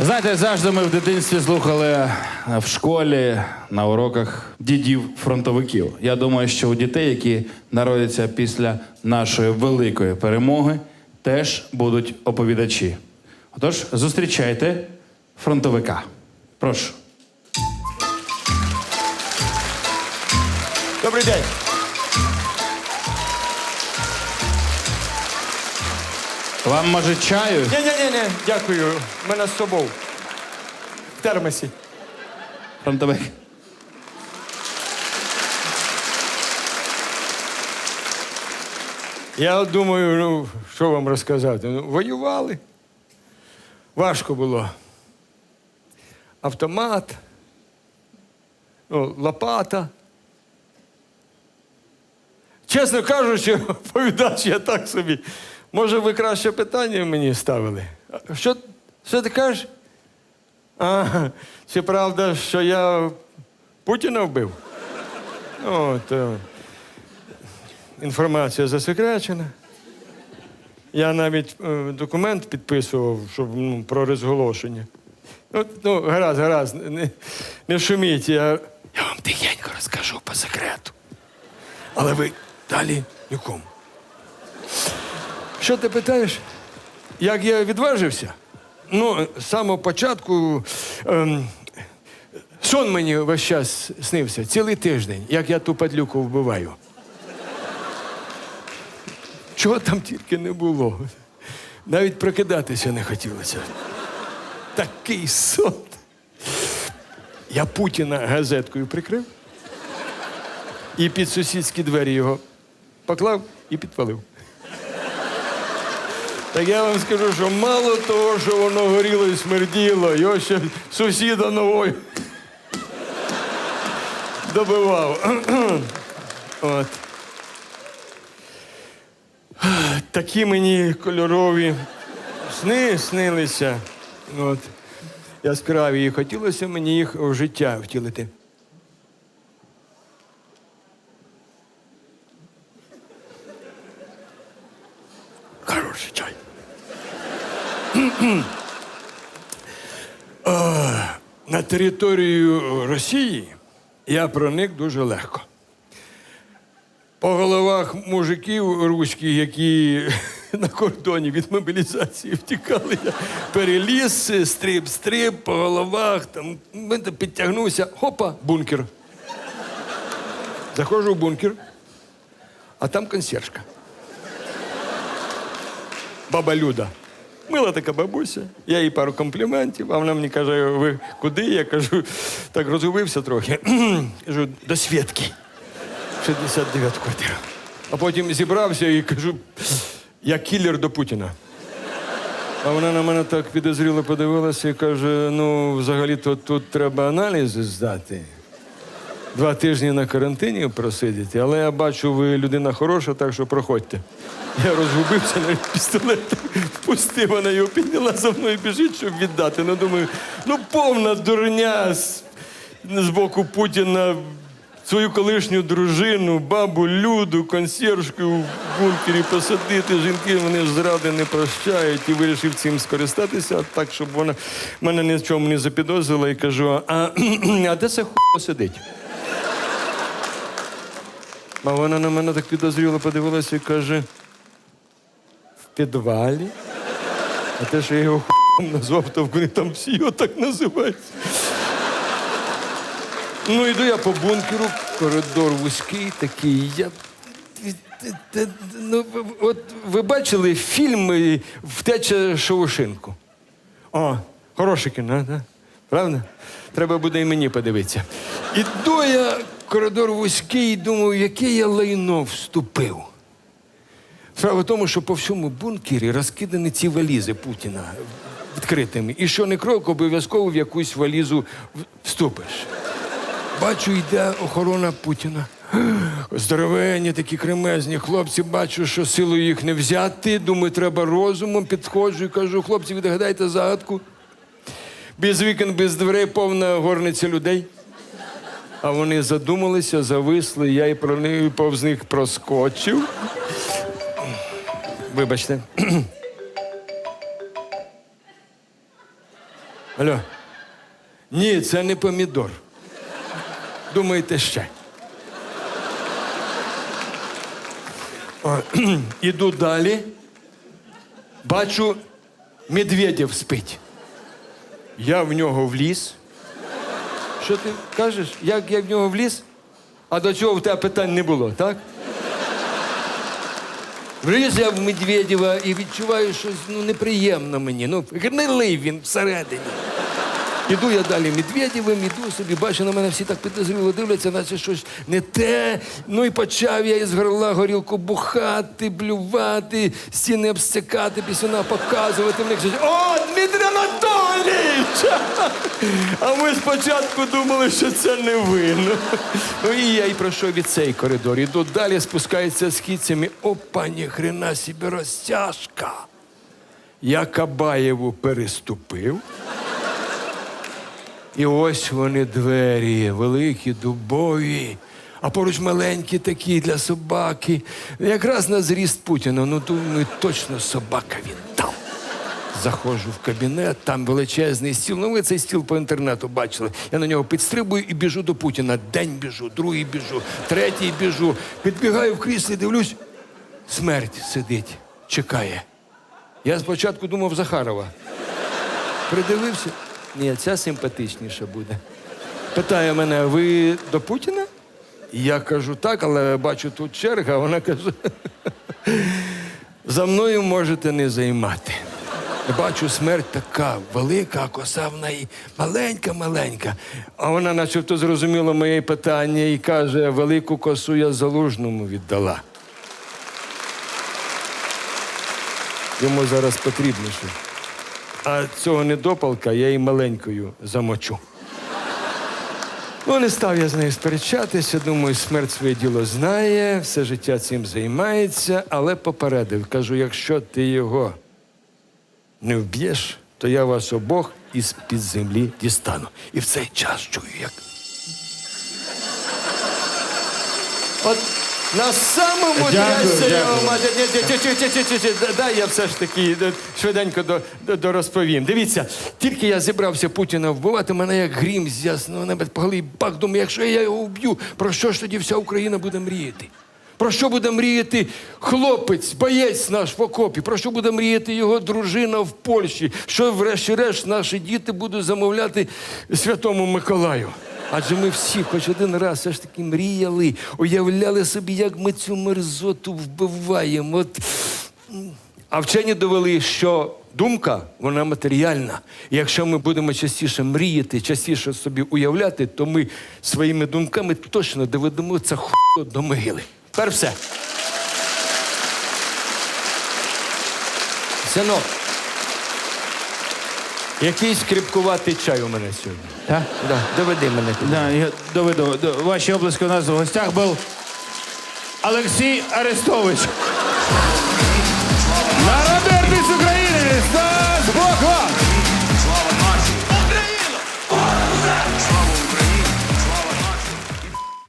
Знаєте, завжди ми в дитинстві слухали е, в школі на уроках дідів-фронтовиків. Я думаю, що у дітей, які народяться після нашої великої перемоги, теж будуть оповідачі. Отож, зустрічайте фронтовика. Прошу. Добрий день. Вам може чаю? Ні, ні, ні, ні, дякую. У мене з собою. В термосі. Фронтовик. Я думаю, ну, що вам розказати? Ну, воювали. Важко було. Автомат, ну, лопата. Чесно кажучи, повідач я так собі. Може, ви краще питання мені ставили? Що, що ти кажеш? А, чи правда, що я Путіна вбив? Ну, то інформація засекречена. Я навіть е, документ підписував, щоб ну, про розголошення. Ну, ну, гаразд, гаразд, не, не шуміть. Я, я вам тихенько розкажу по секрету. Але ви далі нікому. Що ти питаєш? Як я відважився? Ну, з самого початку ем, сон мені весь час снився, цілий тиждень, як я ту падлюку вбиваю. Чого там тільки не було. Навіть прокидатися не хотілося. Такий сон. Я Путіна газеткою прикрив і під сусідські двері його поклав і підпалив. Так я вам скажу, що мало того, що воно горіло і смерділо, його ще сусіда новою добивав. От. Такі мені кольорові сни снилися. От. Яскраві. І хотілося мені їх в життя втілити. Хороший чай. Е, На територію Росії я проник дуже легко. По головах мужиків руських, які на кордоні від мобілізації втікали, я переліз, стриб-стриб по головах, там підтягнувся, хопа, бункер. Заходжу в бункер, а там консьержка. Баба Люда. Мила така бабуся, я їй пару компліментів, а вона мені каже, ви куди? Я кажу, так розгубився трохи. кажу, до Свєтки. 69 квартира. А потім зібрався і кажу, я кілер до Путіна. А вона на мене так підозріло подивилася і каже: ну, взагалі-то тут треба аналізи здати. Два тижні на карантині просидіти, але я бачу, ви людина хороша, так що проходьте. Я розгубився, навіть пістолет впустив, вона його підняла за мною біжить, щоб віддати. Ну, думаю, ну повна дурня з, з боку Путіна свою колишню дружину, бабу Люду, консьержку в бункері посадити. Жінки вони ж зради не прощають і вирішив цим скористатися, так, щоб вона мене ні в чому не запідозрила і кажу, а, а де це хуй сидить? А вона на мене так підозріло подивилася і каже: підвалі. А те, що я його хуйом назвав, то вони там всі його так називають. Ну, йду я по бункеру, коридор вузький такий. Я... Ну, от ви бачили фільм е, Втеча Шоушинку? О, хороше кіно, да? правда? Треба буде і мені подивитися. Іду я коридор вузький думаю, яке я лайно вступив. Справа в тому, що по всьому бункері розкидані ці валізи Путіна відкритими. І що не крок, обов'язково в якусь валізу вступиш. Бачу, йде охорона Путіна. Здоровенні такі кремезні хлопці, бачу, що силою їх не взяти. Думаю, треба розумом. Підходжу і кажу, хлопці, відгадайте загадку. Без вікон, без дверей, повна горниця людей. А вони задумалися, зависли, я і про них повз них проскочив. Вибачте. Алло. Ні, це не помідор. Думаєте ще. О, Іду далі. Бачу, Медведєв спить. Я в нього вліз. Що ти кажеш? Як я в нього вліз? А до цього в тебе питань не було, так? Вліз я в Медведєва і відчуваю щось ну, неприємно мені. Ну, гнилий він всередині. Іду я далі Медведєвим, іду собі, бачу, на мене всі так підозріло дивляться, наче щось не те. Ну і почав я із горла горілку бухати, блювати, стіни обстякати, пісюна показувати. В них щось, О, Дмитрий Анатолійович! А ми спочатку думали, що це не ви. Ну, і я й пройшов від цей коридор. Іду далі, спускається з кіцями. Опа, ні хрена собі розтяжка. Я Кабаєву переступив. І ось вони двері, великі, дубові, а поруч маленькі такі для собаки. Якраз на зріст Путіна. Ну, думаю, точно собака він там. Заходжу в кабінет, там величезний стіл. Ну, ви цей стіл по інтернету бачили. Я на нього підстрибую і біжу до Путіна. День біжу, другий біжу, третій біжу. Підбігаю в кріслі, дивлюсь, смерть сидить, чекає. Я спочатку думав Захарова. Придивився. Ні, ця симпатичніша буде. Питає мене, ви до Путіна? Я кажу, так, але бачу тут черга. Вона каже: за мною можете не займати. Бачу, смерть така велика, а коса в неї маленька-маленька. А вона начебто зрозуміла моє питання і каже, велику косу я залужному віддала. Йому зараз потрібніше. А цього недопалка я і маленькою замочу. Ну, не став я з нею сперечатися. Думаю, смерть своє діло знає, все життя цим займається, але попередив. Кажу, якщо ти його не вб'єш, то я вас обох із під землі дістану. І в цей час чую, як. От на самому Дякую, Дай я все ж таки е, швиденько до, до, дорозповім. Дивіться, тільки я зібрався Путіна вбивати, мене як грім з ясного неба по голові бах. Думаю, якщо я його вб'ю, про що ж тоді вся Україна буде мріяти? Про що буде мріяти хлопець, боєць наш в окопі? Про що буде мріяти його дружина в Польщі? Що, врешті-решт, наші діти будуть замовляти Святому Миколаю? Адже ми всі хоч один раз все ж таки мріяли, уявляли собі, як ми цю мерзоту вбиваємо. От... А вчені довели, що думка вона матеріальна. І якщо ми будемо частіше мріяти, частіше собі уявляти, то ми своїми думками точно доведемо це хуй до могили. Тепер все. Синок, який скрипкуватий чай у мене сьогодні. Так? Да, доведи мене. Да, я доведу. Ваші обласки у нас в гостях був Олексій Арестович. Народний з України! Стас Боква!